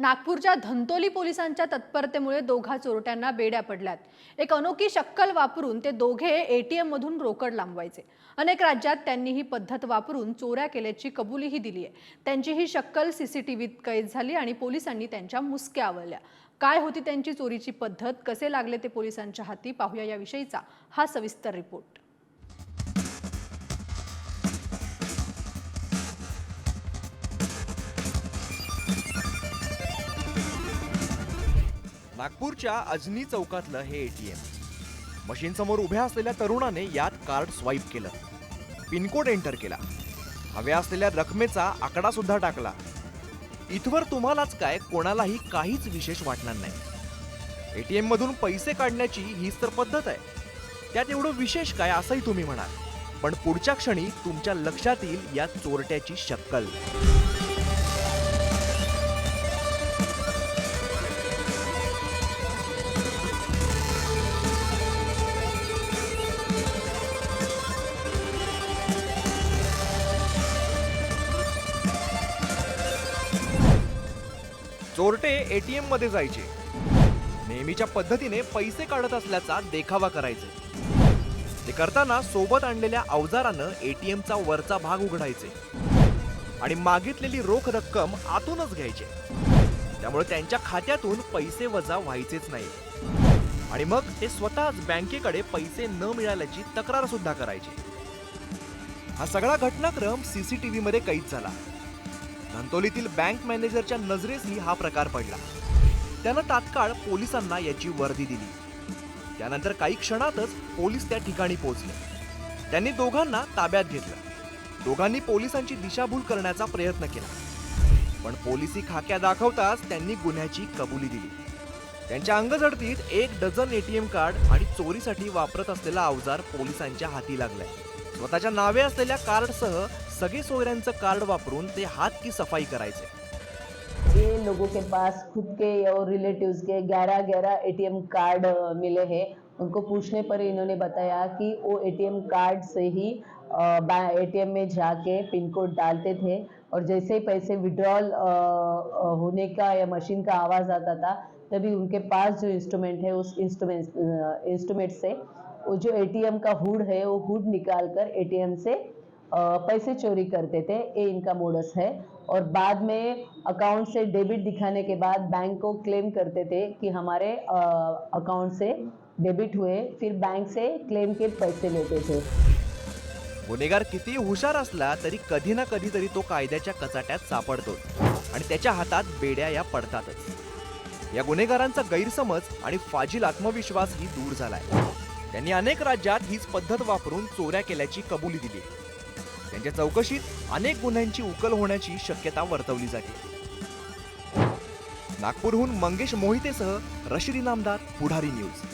नागपूरच्या धंतोली पोलिसांच्या तत्परतेमुळे दोघा चोरट्यांना बेड्या पडल्यात. एक अनोखी शक्कल वापरून ते दोघे एटीएम मधून रोकड लांबवायचे. अनेक राज्यात त्यांनी ही पद्धत वापरून चोऱ्या केल्याची कबुलीही दिली आहे त्यांची ही शक्कल सीसीटीव्हीत कैद झाली आणि पोलिसांनी त्यांच्या मुसक्या आवळल्या काय होती त्यांची चोरीची पद्धत? कसे लागले ते पोलिसांच्या हाती? पाहूया याविषयीचा हा सविस्तर रिपोर्ट. नागपूरच्या अजनी चौकातलं हे एटीएम मशीन समोर उभ्या असलेल्या तरुणाने यात कार्ड स्वाईप केलं. पिनकोड एंटर केला. हव्या असलेल्या रकमेचा आकडा सुद्धा टाकला. इथवर तुम्हालाच काय कोणालाही काहीच विशेष वाटणार नाही. एटीएम मधून पैसे काढण्याची हीच तर पद्धत आहे. त्यात एवढं विशेष काय असंही तुम्ही म्हणाल. पण पुढच्या क्षणी तुमच्या लक्षात येईल या चोरट्याची शक्कल. चोरटे एटीएममध्ये जायचे. नेहमीच्या पद्धतीने पैसे काढत असल्याचा देखावा करायचे. ते करताना सोबत आणलेल्या अवजारानं एटीएमचा वरचा भाग उघडायचे. आणि मागितलेली रोख रक्कम आतूनच घ्यायचे. त्यामुळे त्यांच्या खात्यातून पैसे वजा व्हायचेच नाही. आणि मग ते स्वतःच बँकेकडे पैसे न मिळाल्याची तक्रार सुद्धा करायचे. हा सगळा घटनाक्रम सीसीटीव्ही मध्ये कैद झाला. धंतोलीतील बँक मॅनेजरच्या नजरेसही हा प्रकार पडला. त्यानं तात्काळ पोलिसांना याची वर्दी दिली. त्यानंतर काही क्षणातच पोलीस त्या ठिकाणी पोहोचले. त्यांनी दोघांना ताब्यात घेतलं. दोघांनी पोलिसांची दिशाभूल करण्याचा प्रयत्न केला. पण पोलिसी खाक्या दाखवताच त्यांनी गुन्ह्याची कबुली दिली. त्यांच्या अंगझडतीत एक डझन एटीएम कार्ड आणि चोरीसाठी वापरत असलेला अवजार पोलिसांच्या हाती लागलाय. स्वतःच्या नावे असलेल्या कार्डसह सगळे सोयऱ्यांचं कार्ड वापरून ते हात की सफाई करायचे. ये लोगों के पास खुद के और रिलेटिव्स के 11 11 एटीएम कार्ड मिले हैं उनको पूछने पर इन्होंने बताया कि वो एटीएम कार्ड से ही एटीएम में जाके पिन कोड डालते थे और जैसे ही पैसे विड्रॉल होने का या मशीन का आवाज़ आता था तभी उनके पास जो इंस्ट्रूमेंट है उस इंस्ट्रूमेंट इंस्ट्रूमेंट से वो जो एटीएम का हुड है वो हुड निकाल कर एटीएम से पैसे चोरी करते थे ये इनका मोडस है। और बाद में अकाउंट से डेबिट दिखाने के बाद बैंक को क्लेम करते थे कि हमारे अकाउंट से डेबिट हुए फिर बैंक से क्लेम के पैसे लेते थे। गुन्हेगार किती हुशार असला तरी कधी ना कधी तरी तो कायद्याच्या कचाट्यात सापडतो आणि त्याच्या हातात बेड्या या पडतातच. या गुन्हेगारांचा गैरसमज आणि फाजील आत्मविश्वास ही दूर झालाय. त्यांनी अनेक राज्यात हीच पद्धत वापरून चोऱ्या केल्याची कबुली दिली. त्यांच्या चौकशीत अनेक गुन्ह्यांची उकल होण्याची शक्यता वर्तवली जाते. नागपूरहून मंगेश मोहितेसह रशिदी नामदार पुढारी न्यूज.